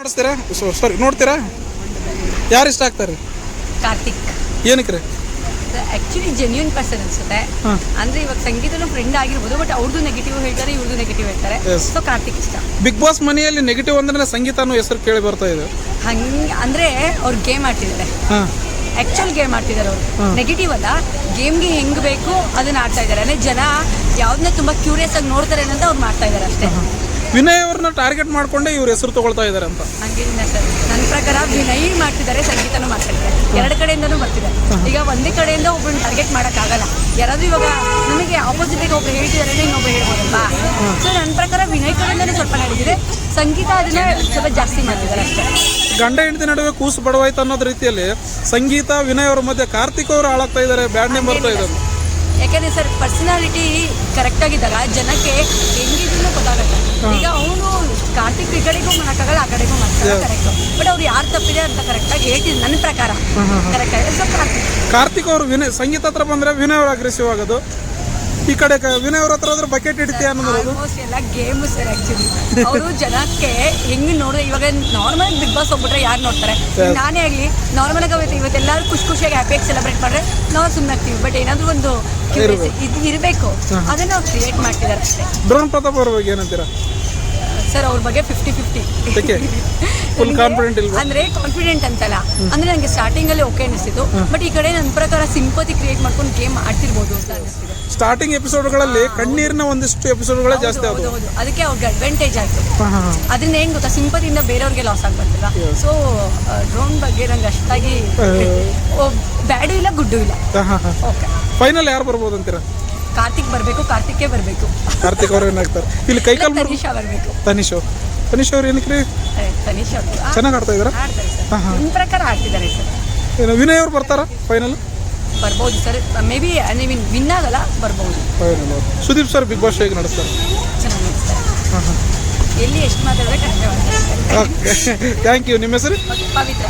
ಮಾಡಿಸ್ತೀರಾ ಸಾರಿ ನೋಡ್ತೀರಾ? ಯಾರು ಇಷ್ಟ ಆಗ್ತಾರೆ? ಕಾರ್ತಿಕ್. ಏನಕ್ಕೆ ರೀ? ಆಕ್ಚುಲಿ ಜೆನ್ಯೂನ್ ಪರ್ಸನ್ ಅನ್ಸುತ್ತೆ. ಅಂದ್ರೆ ಇವಾಗ ಸಂಗೀತನು ಫ್ರೆಂಡ್ ಆಗಿರ್ಬೋದು ಬಟ್ ಅವ್ರದ್ದು ನೆಗೆಟಿವ್ ಹೇಳ್ತಾರೆ ಇವ್ರದ್ದು ನೆಗೆಟಿವ್ ಹೇಳ್ತಾರೆ. ಸೊ ಕಾರ್ತಿಕ್ ಇಷ್ಟ. ಬಿಗ್ ಬಾಸ್ ಮನೆಯಲ್ಲಿ ನೆಗೆಟಿವ್ ಅಂದ್ರೆ ಸಂಗೀತ ಅನ್ನೋ ಹೆಸರು ಕೇಳಿ ಬರ್ತಾ ಇದೆ. ಹಂಗೆ ಅಂದ್ರೆ ಅವ್ರು ಗೇಮ್ ಆಡ್ತಿದ್ದಾರೆ. ಆಕ್ಚುಲ್ ಗೇಮ್ ಆಡ್ತಿದ್ದಾರೆ ಅವರು. ನೆಗೆಟಿವ್ ಅಲ್ಲ ಗೇಮ್ಗೆ ಹೆಂಗ್ ಬೇಕು ಅದನ್ನ ಆಡ್ತಾ ಇದ್ದಾರೆ. ಅಂದ್ರೆ ಜನ ಯಾವ್ದನ್ನ ತುಂಬಾ ಕ್ಯೂರಿಯಸ್ ಆಗಿ ನೋಡ್ತಾರೆ ಅಂತ ಅವ್ರು ಮಾಡ್ತಾ ಇದ್ದಾರೆ ಅಷ್ಟೇ. ವಿನಯ್ ಅವ್ರನ್ನ ಟಾರ್ಗೆಟ್ ಮಾಡ್ಕೊಂಡೆ ಇವ್ರ ಹೆಸರು ತಗೊಳ್ತಾ ಇದ್ದಾರೆ ಅಂತ. ಹಂಗೇನಿಲ್ಲ ಸರ್. ನನ್ನ ಪ್ರಕಾರ ವಿನಯ್ ಮಾಡ್ತಿದ್ದಾರೆ ಸಂಗೀತನೂ ಮಾಡ್ತಿದ್ದಾರೆ. ಎರಡು ಕಡೆಯಿಂದನೂ ಬರ್ತಿದ್ದಾರೆ ಈಗ ಒಂದೇ ಕಡೆಯಿಂದ ಒಬ್ಬರನ್ನ ಟಾರ್ಗೆಟ್ ಮಾಡೋಕ್ಕಾಗಲ್ಲ. ಯಾರಾದ್ರೂ ಇವಾಗ ನಮಗೆ ಆಪೋಸಿಟ್ ಒಬ್ರು ಹೇಳ್ತಿದ್ದಾರೆ ಇನ್ನೊಬ್ಬ ಇನ್ನೊಬ್ರು ಹೇಳ್ಬೋದಲ್ವಾ? ಸೊ ನನ್ನ ಪ್ರಕಾರ ವಿನಯ್ ಕಡೆಯಿಂದನೂ ಸ್ವಲ್ಪ ನಡೆದಿದೆ ಸಂಗೀತ ಅದನ್ನ ಸ್ವಲ್ಪ ಜಾಸ್ತಿ ಮಾಡ್ತಿದ್ದಾರೆ ಅಷ್ಟೇ. ಗಂಡ ಹೆಂಡತಿ ನಡುವೆ ಕೂಸು ಬಡವಾಯ್ತು ಅನ್ನೋದ್ ರೀತಿಯಲ್ಲಿ ಸಂಗೀತ ವಿನಯ್ ಅವ್ರ ಮಧ್ಯೆ ಕಾರ್ತಿಕ್ ಅವರು ಹಾಳಾಗ್ತಾ ಇದ್ದಾರೆ ಬ್ಯಾಡ್ ನೇಮ್ ಬರ್ತಾ ಇದ್ದಾರೆ ಯಾಕಂದ್ರೆ ಸರ್ ಪರ್ಸನಾಲಿಟಿ ಕರೆಕ್ಟ್ ಆಗಿದ್ದಾಗ ಜನಕ್ಕೆ ಹೆಂಗಿದ್ರು ಗೊತ್ತಾಗತ್ತೆ ಈಗ ಅವನು ಕಾರ್ತಿಕ್ ಈ ಕಡೆಗೂ ಮಾಡಕ್ಕಾಗಲ್ಲ ಆ ಕಡೆಗೂ ಮಾಡಕ್ಕಾಗಲ್ಲ ಕರೆಕ್ಟ್ ಬಟ್ ಅವ್ರು ಯಾರು ತಪ್ಪಿದೆ ಅಂತ ಕರೆಕ್ಟಾಗಿ ಹೇಳ್ತಿದ್ರು ನನ್ನ ಪ್ರಕಾರ. Correct so Karthik. ಕಾರ್ತಿಕ್ ಅವರು ವಿನಯ್ ಸಂಗೀತ ಹತ್ರ ಬಂದ್ರೆ ವಿನಯ್ ಅವರು ಅಗ್ರೆಸಿವ್ ಆಗೋದು. ಈ ಕಡೆ ವಿನಯ್ ಅವ್ರ ಹತ್ರ ಹೋದ್ರೆ ಬಕೆಟ್ ಇಡ್ತೀಯ ಅನ್ನೋದು? ಆಲ್ಮೋಸ್ಟ್ ಎಲ್ಲ ಗೇಮ್ ಸರ್ ಆಕ್ಚುಲಿ ಅವರು ಜನಕ್ಕೆ ಹೆಂಗ್ ನೋಡಿದ್ರೆ ಇವಾಗ ನಾರ್ಮಲ್ ಬಿಗ್ ಬಾಸ್ ಹೋಗ್ಬಿಟ್ರೆ ಯಾರು ನೋಡ್ತಾರೆ? ನಾನೇ ಆಗಲಿ ನಾರ್ಮಲ್ ಆಗಿ ಅವತ್ತು ಇವತ್ತೆಲ್ಲರೂ ಖುಷಿ ಖುಷಿಯಾಗಿ ಹ್ಯಾಪಿಯಾಗಿ ಸೆಲೆಬ್ರೇಟ್ ಮಾಡಿದ್ರೆ ನಾವು ಸುಮ್ಮನೆ ಆಗ್ತೀವಿ. ಬಟ್ ಏನಾದ್ರೂ ಒಂದು ಇದು ಇರಬೇಕು. ಅದನ್ನ ಅವ್ರು ಕ್ರಿಯೇಟ್ ಮಾಡ್ತಿದ್ದಾರೆ ಡ್ರೋನ್ ಪ್ರತಾಪ್ ಅವ್ರ ಬಗ್ಗೆ ಏನಂತೀರಾ? ಸರ್ ಅವ್ರ ಬಗ್ಗೆ ಫಿಫ್ಟಿ ಫಿಫ್ಟಿ ಫುಲ್ ಕಾನ್ಫಿಡೆಂಟ್ ಅಂದ್ರೆ ಕಾನ್ಫಿಡೆಂಟ್ ಅಂತಲ್ಲ. ಅಂದ್ರೆ ನನಗೆ ಸ್ಟಾರ್ಟಿಂಗ್ ಅಲ್ಲಿ ಓಕೆ ಅನಿಸ್ತಿತ್ತು ಬಟ್ ಈ ಕಡೆ ನನ್ನ ಪ್ರಕಾರ ಸಿಂಪತಿ ಕ್ರಿಯೇಟ್ ಮಾಡ್ಕೊಂಡು ಗೇಮ್ ಆಡ್ತಿರ್ಬೋದು ಅಂತ ಅನಿಸ್ತಿದೆ ಸ್ಟಾರ್ಟಿಂಗ್ ಎಪಿಸೋಡ್ಗಳಲ್ಲಿ ಕಣ್ಣೀರಿನ ಒಂದಿಷ್ಟು ಎಪಿಸೋಡ್ಗಳೇ ಜಾಸ್ತಿ ಹೌದು ಅದಕ್ಕೆ ಅವ್ರಿಗೆ ಅಡ್ವಾಂಟೇಜ್ ಆಯ್ತು. ಅದರಿಂದ ಏನ್ ಗೊತ್ತಾ? ಸಿಂಪತಿಯಿಂದ ಬೇರೆಯವ್ರಿಗೆ ಲಾಸ್ ಆಗ್ಬಾರ್ದಲ್ಲ ಸೊ ಡ್ರೋನ್ ಬಗ್ಗೆ ನಂಗೆ ಅಷ್ಟಾಗಿ ಬ್ಯಾಡು ಇಲ್ಲ ಗುಡ್ಡು ಇಲ್ಲ. ಓಕೆ ಫೈನಲ್ ಯಾರು ಬರ್ಬೋದು ಅಂತೀರಾ? ಕಾರ್ತಿಕ್ ಬರಬೇಕು ಕಾರ್ತಿಕ್ಗೆ ಬರಬೇಕು. ಕಾರ್ತಿಕ್ ಅವ್ರು ಏನಾಗ್ತಾರೆ ಇಲ್ಲಿ ಕೈ ಕಾಲು ತನಿಷಾ ಬರಬೇಕು. ತನಿಷ್. ಅವ್ರು ತನಿಷ್ ಅವ್ರು ಏನಕ್ಕೆ ರೀ? ತನಿಷ್ ಅವರು. ಚೆನ್ನಾಗಿ ಆಡ್ತಾ ಆಡ್ತಾರೆ ಸರ್. ಹಾ, ಹಾ. ನಿಮ್ಮ ಪ್ರಕಾರ ಆಡ್ತಿದ್ದಾರೆ ಸರ್. ಏನು ವಿನಯ್ ಅವ್ರು ಬರ್ತಾರಾ? ಫೈನಲ್ ಬರ್ಬೋದು sir. Maybe I mean win ಆಗಲ್ಲ ಬರ್ಬೋದು. ಫೈನಲ್ ಅವ್ರು. ಸುದೀಪ್ ಸರ್ ಬಿಗ್ ಬಾಸ್ ಹೇಗೆ ನಡೆಸ್ತಾರೆ? ಚೆನ್ನಾಗಿ ಹಾಂ ಎಲ್ಲಿ ಎಷ್ಟು ಮಾತಾಡಬೇಕು ಅಷ್ಟೇ ಮಾತಾಡ್ತಾರೆ ಓಕೆ ಥ್ಯಾಂಕ್ ಯು ನಿಮ್ಮ ಹೆಸರು? ಪವಿತ್ರ.